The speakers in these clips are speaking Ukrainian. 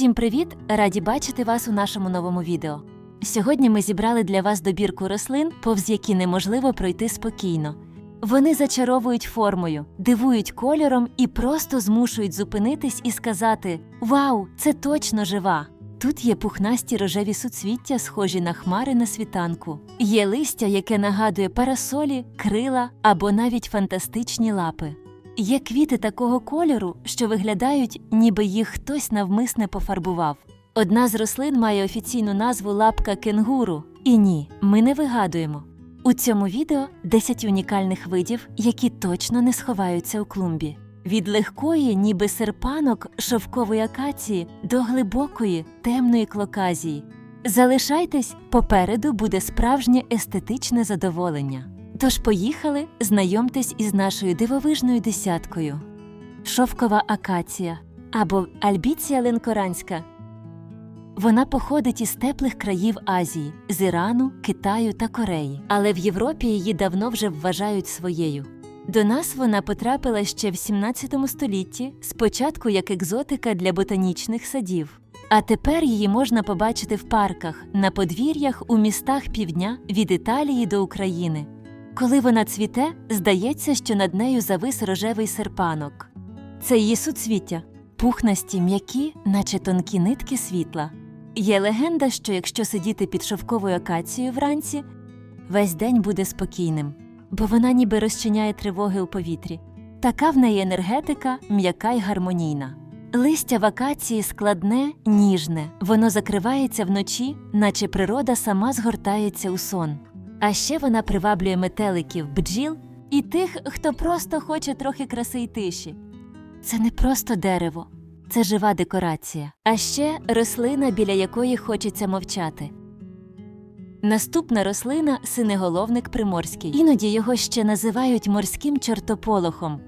Всім привіт! Раді бачити вас у нашому новому відео. Сьогодні ми зібрали для вас добірку рослин, повз які неможливо пройти спокійно. Вони зачаровують формою, дивують кольором і просто змушують зупинитись і сказати: Вау, це точно жива! Тут є пухнасті рожеві суцвіття, схожі на хмари на світанку. Є листя, яке нагадує парасолі, крила або навіть фантастичні лапи. Є квіти такого кольору, що виглядають, ніби їх хтось навмисне пофарбував. Одна з рослин має офіційну назву лапка кенгуру. І ні, ми не вигадуємо. У цьому відео 10 унікальних видів, які точно не сховаються у клумбі. Від легкої, ніби серпанок шовкової акації до глибокої темної клоказії. Залишайтесь, попереду буде справжнє естетичне задоволення. Тож поїхали, знайомтесь із нашою дивовижною десяткою: шовкова акація або альбіція ленкоранська. Вона походить із теплих країв Азії, з Ірану, Китаю та Кореї, але в Європі її давно вже вважають своєю. До нас вона потрапила ще в 17 столітті, спочатку як екзотика для ботанічних садів. А тепер її можна побачити в парках, на подвір'ях у містах півдня від Італії до України. Коли вона цвіте, здається, що над нею завис рожевий серпанок. Це її суцвіття, пухнасті м'які, наче тонкі нитки світла. Є легенда, що якщо сидіти під шовковою акацією вранці, весь день буде спокійним, бо вона ніби розчиняє тривоги у повітрі. Така в неї енергетика, м'яка й гармонійна. Листя в акації складне, ніжне, воно закривається вночі, наче природа сама згортається у сон. А ще вона приваблює метеликів, бджіл і тих, хто просто хоче трохи краси й тиші. Це не просто дерево, це жива декорація, а ще рослина, біля якої хочеться мовчати. Наступна рослина синеголовник приморський. Іноді його ще називають морським чортополохом.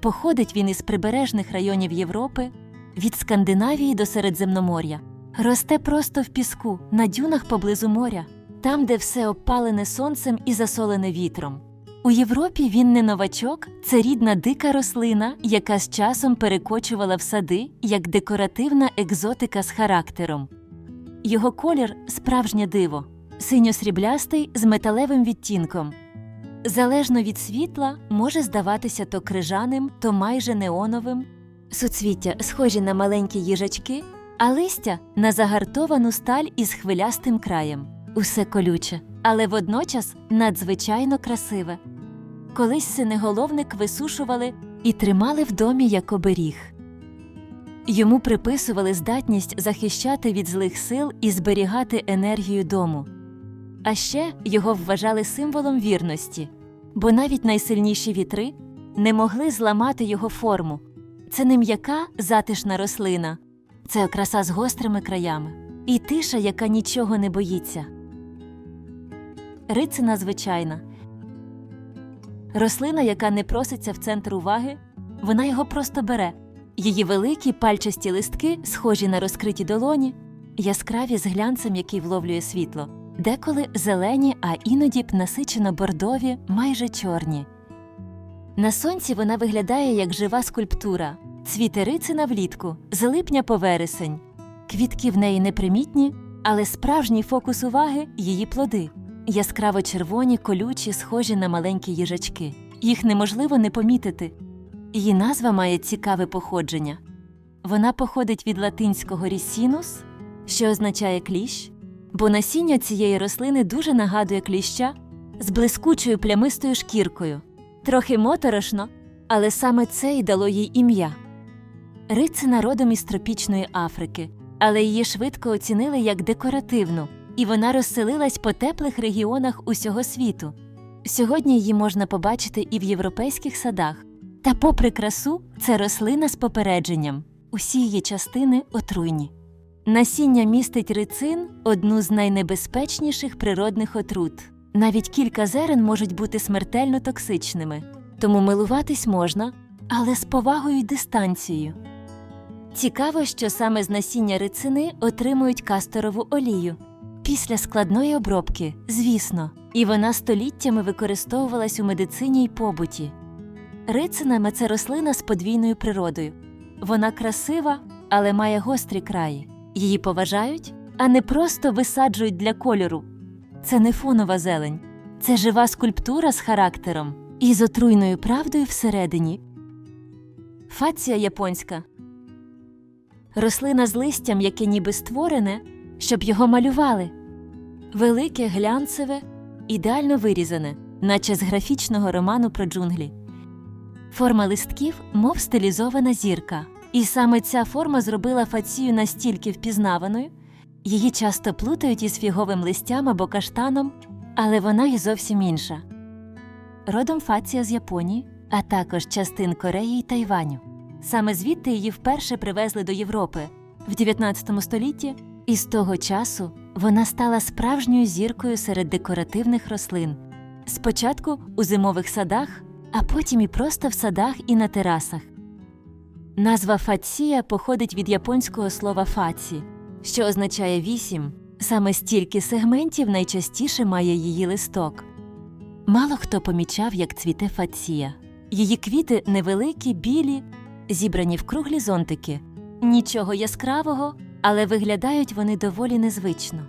Походить він із прибережних районів Європи, від Скандинавії до Середземномор'я. Росте просто в піску, на дюнах поблизу моря, там, де все обпалене сонцем і засолене вітром. У Європі він не новачок, це рідна дика рослина, яка з часом перекочувала в сади як декоративна екзотика з характером. Його колір справжнє диво, синьо-сріблястий з металевим відтінком. Залежно від світла, може здаватися то крижаним, то майже неоновим. Суцвіття схожі на маленькі їжачки, а листя на загартовану сталь із хвилястим краєм. Усе колюче, але водночас надзвичайно красиве. Колись синеголовник висушували і тримали в домі як оберіг. Йому приписували здатність захищати від злих сил і зберігати енергію дому. А ще його вважали символом вірності, бо навіть найсильніші вітри не могли зламати його форму. Це не м'яка затишна рослина, це краса з гострими краями і тиша, яка нічого не боїться. Рицина звичайна. Рослина, яка не проситься в центр уваги, вона його просто бере. Її великі пальчасті листки, схожі на розкриті долоні, яскраві з глянцем, який вловлює світло, деколи зелені, а іноді б насичено бордові, майже чорні. На сонці вона виглядає як жива скульптура, цвіте рицина влітку, з липня по вересень. Квітки в неї непримітні, але справжній фокус уваги її плоди яскраво червоні, колючі, схожі на маленькі їжачки. Їх неможливо не помітити. Її назва має цікаве походження. Вона походить від латинського рісінус, що означає кліщ, бо насіння цієї рослини дуже нагадує кліща з блискучою плямистою шкіркою. Трохи моторошно, але саме це й дало їй ім'я. Рицина родом із тропічної Африки, але її швидко оцінили як декоративну, і вона розселилась по теплих регіонах усього світу. Сьогодні її можна побачити і в європейських садах. Та, попри красу, це рослина з попередженням. Усі її частини отруйні. Насіння містить рицин одну з найнебезпечніших природних отрут. Навіть кілька зерен можуть бути смертельно токсичними, тому милуватись можна, але з повагою й дистанцією. Цікаво, що саме з насіння рицини отримують касторову олію. Після складної обробки, звісно, і вона століттями використовувалась у медицині й побуті. Рицина це рослина з подвійною природою. Вона красива, але має гострі краї. Її поважають, а не просто висаджують для кольору. Це не фонова зелень, це жива скульптура з характером і з отруйною правдою всередині. Фація японська рослина з листям, яке ніби створене, щоб його малювали. Велике, глянцеве, ідеально вирізане, наче з графічного роману про джунглі. Форма листків, мов стилізована зірка. І саме ця форма зробила фацію настільки впізнаваною, її часто плутають із фіговим листям або каштаном, але вона й зовсім інша. Родом фація з Японії, а також частин Кореї й Тайваню. Саме звідти її вперше привезли до Європи в 19 столітті, і з того часу вона стала справжньою зіркою серед декоративних рослин. Спочатку у зимових садах, а потім і просто в садах і на терасах. Назва фація походить від японського слова фаці, що означає вісім. Саме стільки сегментів найчастіше має її листок. Мало хто помічав, як цвіте фація. Її квіти невеликі, білі, зібрані в круглі зонтики. Нічого яскравого, але виглядають вони доволі незвично.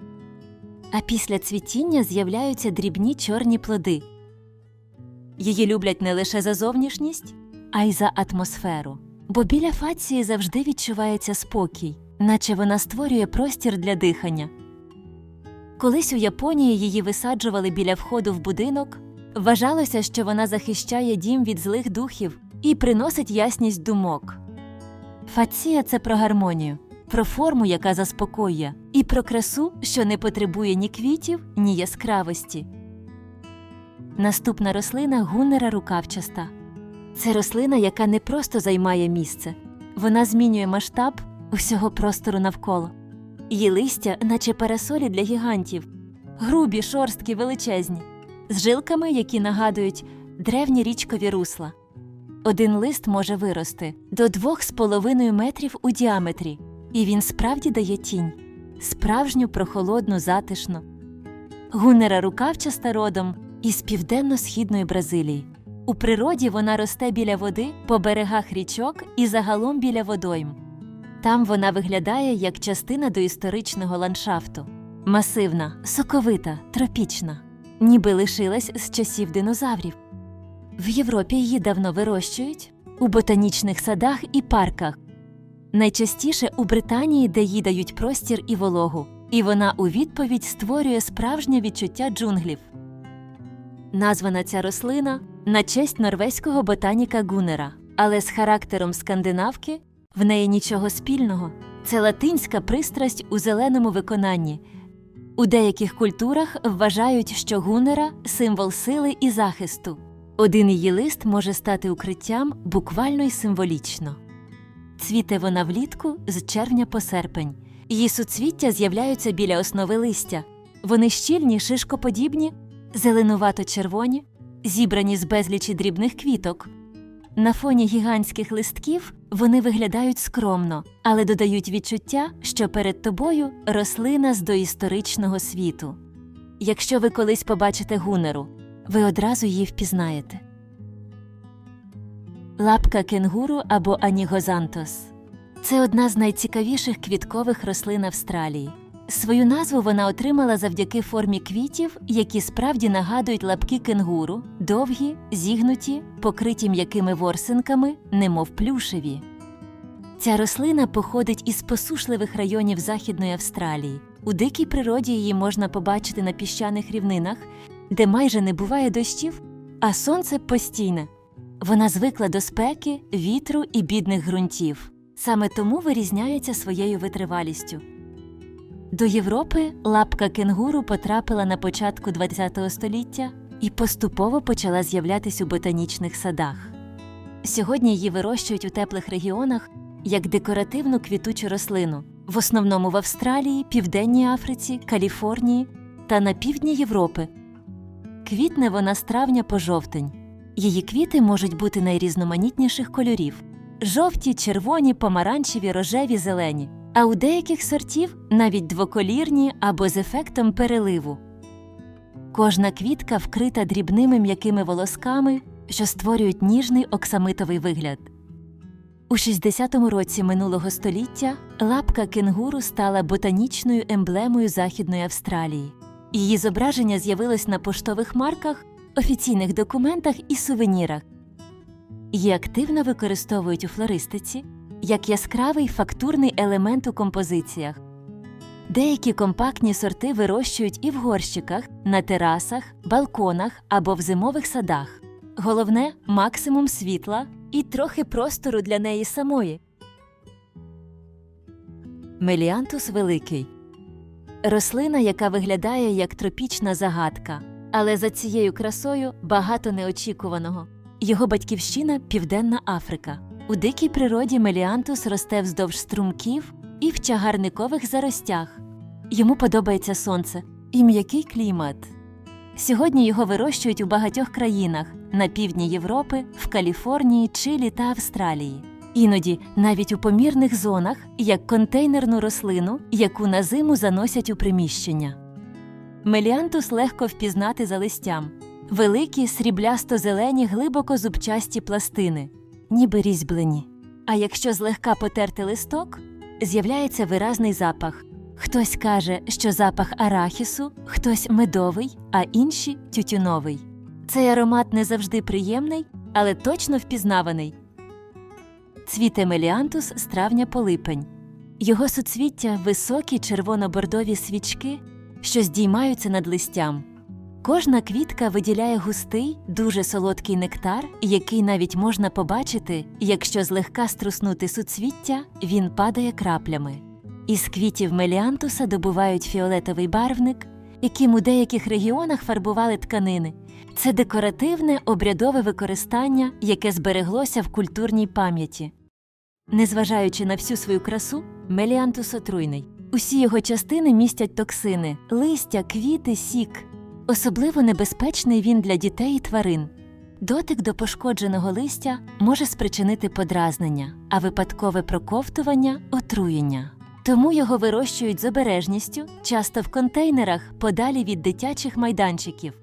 А після цвітіння з'являються дрібні чорні плоди. Її люблять не лише за зовнішність, а й за атмосферу. Бо біля фації завжди відчувається спокій, наче вона створює простір для дихання. Колись у Японії її висаджували біля входу в будинок. Вважалося, що вона захищає дім від злих духів і приносить ясність думок. Фація це про гармонію, про форму, яка заспокоює, і про красу, що не потребує ні квітів, ні яскравості. Наступна рослина гунера рукавчаста. Це рослина, яка не просто займає місце, вона змінює масштаб усього простору навколо. Її листя, наче парасолі для гігантів, грубі, шорсткі, величезні, з жилками, які нагадують древні річкові русла. Один лист може вирости до двох з половиною метрів у діаметрі, і він справді дає тінь, справжню прохолодну затишну. Гунера рукавчаста родом із південно-східної Бразилії. У природі вона росте біля води, по берегах річок і загалом біля водойм. Там вона виглядає як частина доісторичного ландшафту. Масивна, соковита, тропічна, ніби лишилась з часів динозаврів. В Європі її давно вирощують у ботанічних садах і парках. Найчастіше у Британії, де їй дають простір і вологу, і вона у відповідь створює справжнє відчуття джунглів. Названа ця рослина на честь норвезького ботаніка Гунера, але з характером скандинавки в неї нічого спільного. Це латинська пристрасть у зеленому виконанні. У деяких культурах вважають, що гунера символ сили і захисту. Один її лист може стати укриттям буквально й символічно. Цвіте вона влітку з червня по серпень. Її суцвіття з'являються біля основи листя. Вони щільні, шишкоподібні, зеленувато-червоні, зібрані з безлічі дрібних квіток. На фоні гігантських листків вони виглядають скромно, але додають відчуття, що перед тобою рослина з доісторичного світу. Якщо ви колись побачите гунеру, ви одразу її впізнаєте. Лапка кенгуру або анігозантос це одна з найцікавіших квіткових рослин Австралії. Свою назву вона отримала завдяки формі квітів, які справді нагадують лапки кенгуру, довгі, зігнуті, покриті м'якими ворсинками, немов плюшеві. Ця рослина походить із посушливих районів Західної Австралії. У дикій природі її можна побачити на піщаних рівнинах, де майже не буває дощів, а сонце постійне. Вона звикла до спеки, вітру і бідних ґрунтів. Саме тому вирізняється своєю витривалістю. До Європи лапка кенгуру потрапила на початку ХХ століття і поступово почала з'являтись у ботанічних садах. Сьогодні її вирощують у теплих регіонах як декоративну квітучу рослину, в основному в Австралії, Південній Африці, Каліфорнії та на півдні Європи. Квітне вона з травня по жовтень. Її квіти можуть бути найрізноманітніших кольорів: жовті, червоні, помаранчеві, рожеві, зелені. А у деяких сортів навіть двоколірні або з ефектом переливу. Кожна квітка вкрита дрібними м'якими волосками, що створюють ніжний оксамитовий вигляд. У 60-му році минулого століття лапка кенгуру стала ботанічною емблемою Західної Австралії. Її зображення з'явилось на поштових марках, офіційних документах і сувенірах. Її активно використовують у флористиці як яскравий фактурний елемент у композиціях. Деякі компактні сорти вирощують і в горщиках, на терасах, балконах або в зимових садах. Головне максимум світла і трохи простору для неї самої. Меліантус великий рослина, яка виглядає як тропічна загадка, але за цією красою багато неочікуваного. Його батьківщина Південна Африка. У дикій природі меліантус росте вздовж струмків і в чагарникових заростях. Йому подобається сонце і м'який клімат. Сьогодні його вирощують у багатьох країнах на півдні Європи, в Каліфорнії, Чилі та Австралії. Іноді навіть у помірних зонах, як контейнерну рослину, яку на зиму заносять у приміщення. Меліантус легко впізнати за листям. Великі сріблясто-зелені глибоко зубчасті пластини, ніби різьблені. А якщо злегка потерти листок, з'являється виразний запах. Хтось каже, що запах арахісу, хтось медовий, а інші тютюновий. Цей аромат не завжди приємний, але точно впізнаваний. Цвіте меліантус з травня по липень. Його суцвіття високі червоно-бордові свічки, що здіймаються над листям. Кожна квітка виділяє густий, дуже солодкий нектар, який навіть можна побачити, якщо злегка струснути суцвіття, він падає краплями. Із квітів меліантуса добувають фіолетовий барвник, яким у деяких регіонах фарбували тканини. Це декоративне обрядове використання, яке збереглося в культурній пам'яті. Незважаючи на всю свою красу, меліантус отруйний. Усі його частини містять токсини, листя, квіти, сік. Особливо небезпечний він для дітей і тварин. Дотик до пошкодженого листя може спричинити подразнення, а випадкове проковтування отруєння. Тому його вирощують з обережністю, часто в контейнерах подалі від дитячих майданчиків.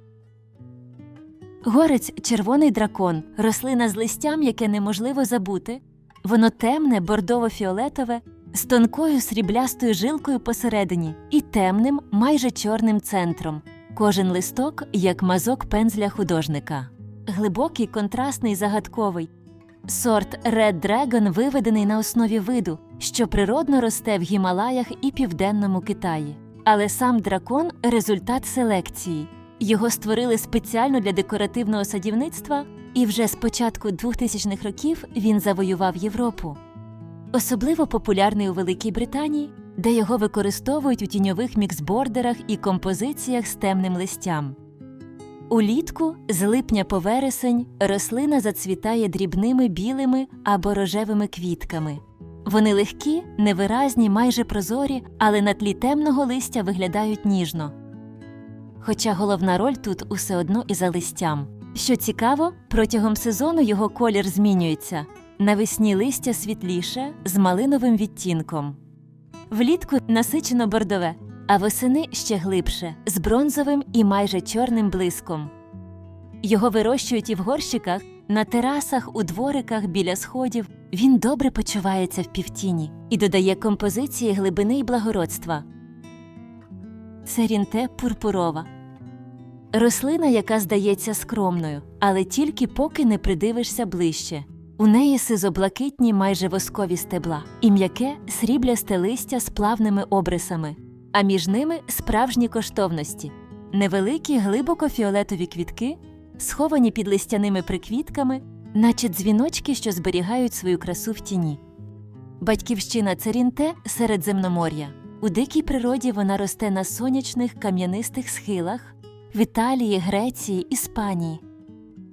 Горець червоний дракон рослина з листям, яке неможливо забути. Воно темне, бордово-фіолетове, з тонкою сріблястою жилкою посередині і темним, майже чорним центром. Кожен листок як мазок пензля художника. Глибокий, контрастний, загадковий. Сорт Red Dragon виведений на основі виду, що природно росте в Гімалаях і південному Китаї. Але сам дракон результат селекції. Його створили спеціально для декоративного садівництва, і вже з початку 2000-х років він завоював Європу. Особливо популярний у Великій Британії, де його використовують у тіньових міксбордерах і композиціях з темним листям. Улітку з липня по вересень рослина зацвітає дрібними білими або рожевими квітками. Вони легкі, невиразні, майже прозорі, але на тлі темного листя виглядають ніжно. Хоча головна роль тут усе одно і за листям. Що цікаво, протягом сезону його колір змінюється навесні листя світліше з малиновим відтінком. Влітку насичено бордове, а восени ще глибше з бронзовим і майже чорним блиском. Його вирощують і в горщиках, на терасах, у двориках, біля сходів. Він добре почувається в півтіні і додає композиції глибини й благородства. Це рінте пурпурова. Рослина, яка здається скромною, але тільки поки не придивишся ближче. У неї сизоблакитні майже воскові стебла і м'яке сріблясте листя з плавними обрисами, а між ними справжні коштовності, невеликі глибоко фіолетові квітки, сховані під листяними приквітками, наче дзвіночки, що зберігають свою красу в тіні. Батьківщина церінте Середземномор'я. У дикій природі вона росте на сонячних кам'янистих схилах в Італії, Греції, Іспанії.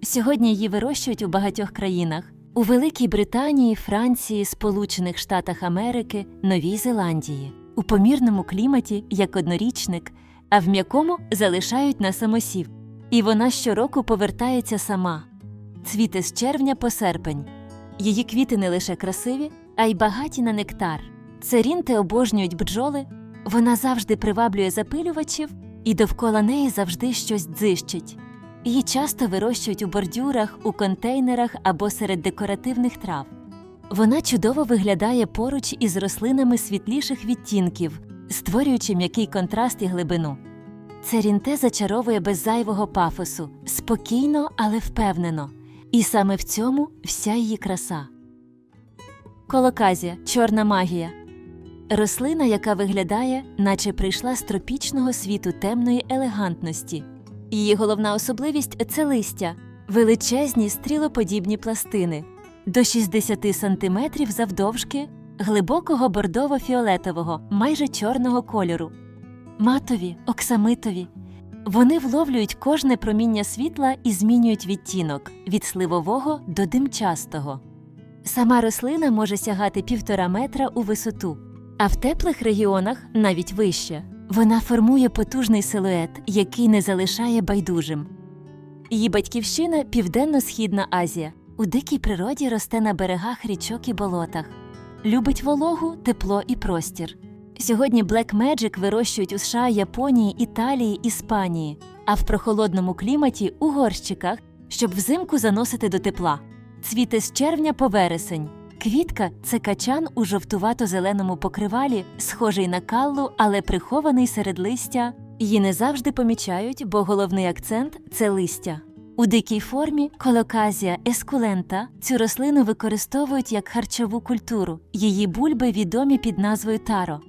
Сьогодні її вирощують у багатьох країнах у Великій Британії, Франції, Сполучених Штатах Америки, Новій Зеландії, у помірному кліматі як однорічник, а в м'якому залишають на самосів. І вона щороку повертається сама. Цвіте з червня по серпень. Її квіти не лише красиві, а й багаті на нектар. Церінти обожнюють бджоли, вона завжди приваблює запилювачів, і довкола неї завжди щось дзищить. Її часто вирощують у бордюрах, у контейнерах або серед декоративних трав. Вона чудово виглядає поруч із рослинами світліших відтінків, створюючи м'який контраст і глибину. Церінте зачаровує без зайвого пафосу, спокійно, але впевнено. І саме в цьому вся її краса. Колоказія чорна магія. Рослина, яка виглядає, наче прийшла з тропічного світу темної елегантності. Її головна особливість це листя, величезні стрілоподібні пластини до 60 см завдовжки, глибокого бордово-фіолетового, майже чорного кольору, матові, оксамитові. Вони вловлюють кожне проміння світла і змінюють відтінок від сливового до димчастого. Сама рослина може сягати півтора метра у висоту, а в теплих регіонах навіть вище. Вона формує потужний силует, який не залишає байдужим. Її батьківщина Південно-Східна Азія. У дикій природі росте на берегах річок і болотах. Любить вологу, тепло і простір. Сьогодні Black Magic вирощують у США, Японії, Італії, Іспанії, а в прохолодному кліматі у горщиках, щоб взимку заносити до тепла. Цвіте з червня по вересень. Квітка це качан у жовтувато-зеленому покривалі, схожий на каллу, але прихований серед листя. Її не завжди помічають, бо головний акцент це листя. У дикій формі колоказія ескулента цю рослину використовують як харчову культуру. Її бульби відомі під назвою таро.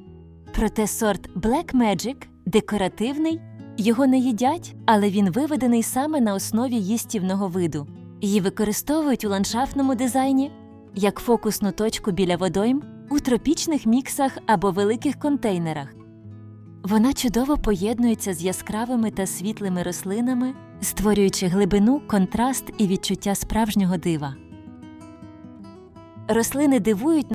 Проте сорт Black Magic декоративний, його не їдять, але він виведений саме на основі їстівного виду. Її використовують у ландшафтному дизайні як фокусну точку біля водойм, у тропічних міксах або великих контейнерах. Вона чудово поєднується з яскравими та світлими рослинами, створюючи глибину, контраст і відчуття справжнього дива. Рослини дивують